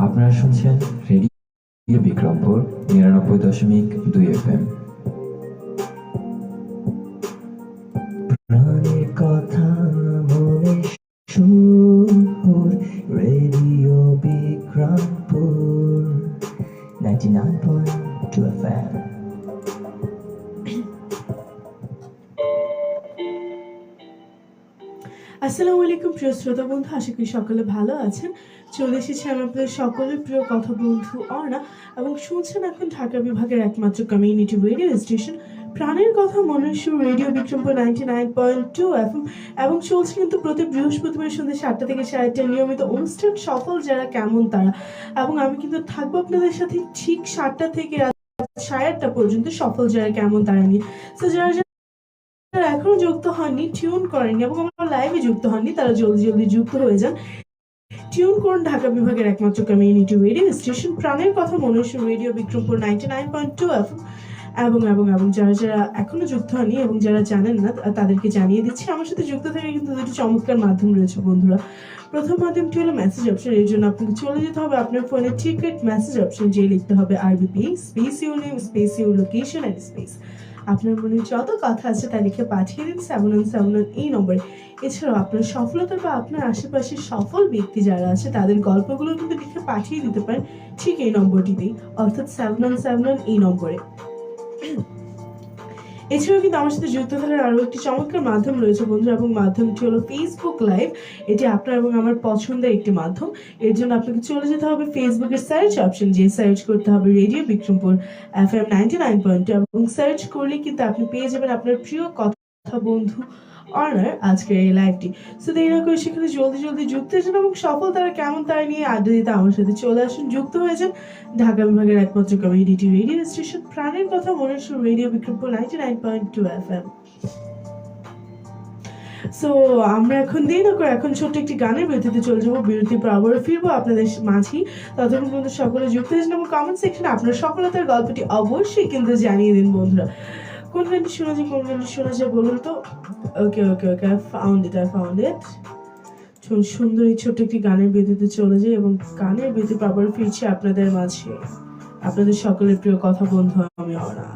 আপনারা শুনছেন রেডিও বিক্রমপুর, নিরানব্বই দশমিক দুই এফ এম প্রাণের মনে radio nine point two F আসসালামু আলাইকুম, প্রিয় শ্রোতা বন্ধু, আশা করি সকলে ভালো আছেন। চলে এসেছি আমি আপনাদের সকলের প্রিয় কথা বন্ধু অর্ণা এবং শুনছেন এখন ঢাকা বিভাগের একমাত্র কমিউনিটি রেডিও স্টেশন প্রাণের কথা মনুষ্য radio Bikrampur ninety nine point two F এবং চলছে কিন্তু প্রতি বৃহস্পতিবার সন্ধ্যে সাতটা থেকে সাড়ে নিয়মিত অনুষ্ঠান, সফল যারা, কেমন তারা। এবং আমি কিন্তু থাকব আপনাদের সাথে ঠিক সাতটা থেকে সাড়ে আটটা পর্যন্ত সফল যারা, কেমন তারা নিয়ে। তো যারা যারা এখনও যুক্ত হয়নি টিউন করেননি এবং আমার লাইভে যুক্ত হননি, তারা জলদি জলদি যুক্ত হয়ে যান। টিউন করুন ঢাকা বিভাগের একমাত্র কমিউনিটি রেডিও স্টেশন প্রাণের কথা মনুষ্য radio Bikrampur ninety nine point two F এবং এবং এবং যারা যারা এখনও যুক্ত হননি এবং যারা জানেন না তাদেরকে জানিয়ে দিচ্ছি, আমার সাথে যুক্ত থেকে কিন্তু দুটি চমৎকার মাধ্যম রয়েছে, বন্ধুরা। প্রথম মাধ্যমটি হলো মেসেজ অপশন এর জন্য আপনাকে চলে যেতে হবে আপনার ফোনে টিকেট মেসেজ অপশন যে লিখতে হবে RBP space U name space U location and space আপনার মনে যত কথা আছে তা লিখে পাঠিয়ে দিন সেভেন ওয়ান সেভেন এই নম্বরে। এছাড়াও আপনার সফলতা বা আপনার আশেপাশে সফল ব্যক্তি যারা আছে, তাদের গল্পগুলো কিন্তু লিখে পাঠিয়ে দিতে পারেন ঠিক এই নম্বরটিতেই, অর্থাৎ সেভেন ওয়ান সেভেন ওয়ান এই নম্বরে। এছাড়াও কিন্তু আমার সাথে যুক্ত থাকার আরও একটি চমৎকার মাধ্যম রয়েছে বন্ধুরা, এবং মাধ্যমটি হলো ফেসবুক লাইভ এটি আপনার এবং আমার পছন্দের একটি মাধ্যম। এর জন্য আপনাকে চলে যেতে হবে ফেসবুকের সার্চ অপশন যে সার্চ করতে হবে radio Bikrampur FM ninety nine nine point এবং সার্চ করলে কিন্তু আপনি পেয়ে যাবেন আপনার প্রিয় কথা বন্ধু অনার আজকের এই লাইভটি সো দেরি না সেখানে জলদি জলদি যুক্ত হয়েছেন এবং সফল তারা কেমন তারা নিয়ে আড্ডা দিতে আমার সাথে চলে আসুন। যুক্ত হয়ে যান ঢাকা বিভাগের একমাত্র কমিউনিটি রেডিও স্টেশন প্রাণের কথা সুর radio Bikrampur ninety nine point two FM so so আমরা এখন দেরি না করে এখন ছোট্ট একটি গানের বিরতিতে চলে যাব। বিরতির পর আবারও ফিরবো আপনাদের মাঝেই ততক্ষণ পর্যন্ত সকলে যুক্ত হয়েছেন এবং কমেন্ট সেকশনে আপনার সফলতার গল্পটি অবশ্যই কিন্তু জানিয়ে দিন বন্ধুরা। কোন গানটি শোনা যায়, কোন গানটি শোনা যায় বলুন তো? Okay okay okay I found it I found it সুন্দর এই ছোট্ট একটি গানের বিরতিতে চলে যায় এবং গানের পর আবার ফিরছি আপনাদের মাঝে। আপনাদের সকলের প্রিয় কথা বন্ধু আমি অনা